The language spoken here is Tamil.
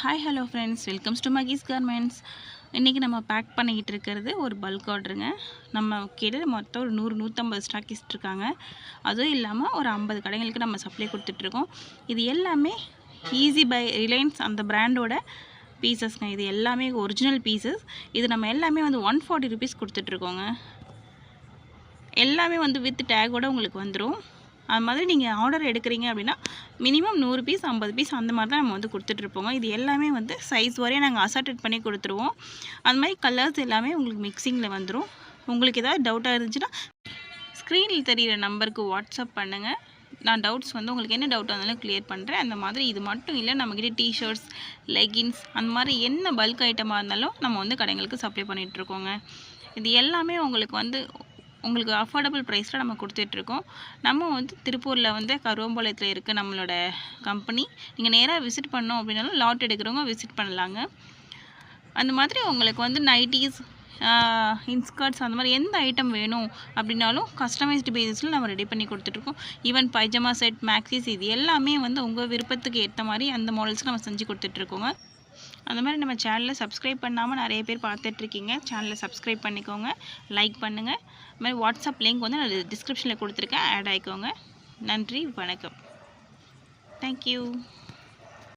Hi hello friends welcomes to Mahee's garments இன்றைக்கி நம்ம பேக் பண்ணிக்கிட்டு இருக்கிறது ஒரு பல்க் ஆர்டருங்க நம்ம கிட்ட மொத்தம் ஒரு நூறு நூற்றம்பது ஸ்டாக்கிஸ்ட் இருக்காங்க. அதுவும் இல்லாமல் ஒரு ஐம்பது கடைகளுக்கு நம்ம சப்ளை கொடுத்துட்ருக்கோம் இது எல்லாமே ஈஸி பை ரிலையன்ஸ் அந்த பிராண்டோட பீசஸ்ங்க இது எல்லாமே ஒரிஜினல் பீசஸ் இது நம்ம எல்லாமே வந்து ஒன் ஃபார்ட்டி ருபீஸ் கொடுத்துட்ருக்கோங்க எல்லாமே வந்து வித் டேகோடு உங்களுக்கு வந்துடும் அது மாதிரி நீங்கள் ஆர்டர் எடுக்கிறீங்க அப்படின்னா மினிமம் நூறு பீஸ் ஐம்பது பீஸ் அந்த மாதிரி தான் நம்ம வந்து கொடுத்துட்ருப்போங்க இது எல்லாமே வந்து சைஸ் வரையும் நாங்கள் அசார்டட் பண்ணி கொடுத்துருவோம். அந்த மாதிரி கலர்ஸ் எல்லாமே உங்களுக்கு மிக்சிங்கில் வந்துடும் உங்களுக்கு ஏதாவது டவுட்டாக இருந்துச்சுன்னா ஸ்க்ரீனில் தெரிகிற நம்பருக்கு வாட்ஸ்அப் பண்ணுங்கள் நான் டவுட்ஸ் வந்து உங்களுக்கு என்ன டவுட் இருந்தாலும் க்ளியர் பண்ணுறேன் அந்த மாதிரி இது மட்டும் இல்லை நம்மக்கிட்ட டிஷர்ட்ஸ் லெகின்ஸ் அந்த மாதிரி என்ன பல்க் ஐட்டமாக இருந்தாலும் நம்ம வந்து கடைங்களுக்கு சப்ளை பண்ணிகிட்ருக்கோங்க இது எல்லாமே உங்களுக்கு வந்து உங்களுக்கு அஃபோர்டபுள் ப்ரைஸில் நம்ம கொடுத்துட்ருக்கோம். நம்ம வந்து திருப்பூரில் வந்து கருவம்பாளையத்தில் இருக்குது நம்மளோட கம்பெனி நீங்கள் நேராக விசிட் பண்ணோம் அப்படின்னாலும் லாட் எடுக்கிறவங்க விசிட் பண்ணலாங்க. அந்த மாதிரி உங்களுக்கு வந்து நைட்டிஸ் இன்ஸ்கர்ட்ஸ் அந்த மாதிரி எந்த ஐட்டம் வேணும் அப்படின்னாலும் கஸ்டமைஸ்டு பேசிஸில் நம்ம ரெடி பண்ணி கொடுத்துட்ருக்கோம். ஈவன் பைஜாமா செட் மேக்ஸிஸ் இது எல்லாமே வந்து உங்கள் விருப்பத்துக்கு ஏற்ற மாதிரி அந்த மாடல்ஸ் நம்ம செஞ்சு கொடுத்துட்ருக்கோங்க. அந்த மாதிரி நம்ம சேனலை சப்ஸ்கிரைப் பண்ணாமல் நிறைய பேர் பார்த்துட்ருக்கீங்க. சேனலை சப்ஸ்கிரைப் பண்ணிக்கோங்க. லைக் பண்ணுங்கள் இது மாதிரி வாட்ஸ்அப் லிங்க் வந்து நான் டிஸ்கிரிப்ஷனில் கொடுத்துருக்கேன். ஆட் ஆகிக்கோங்க நன்றி. வணக்கம். தேங்க்யூ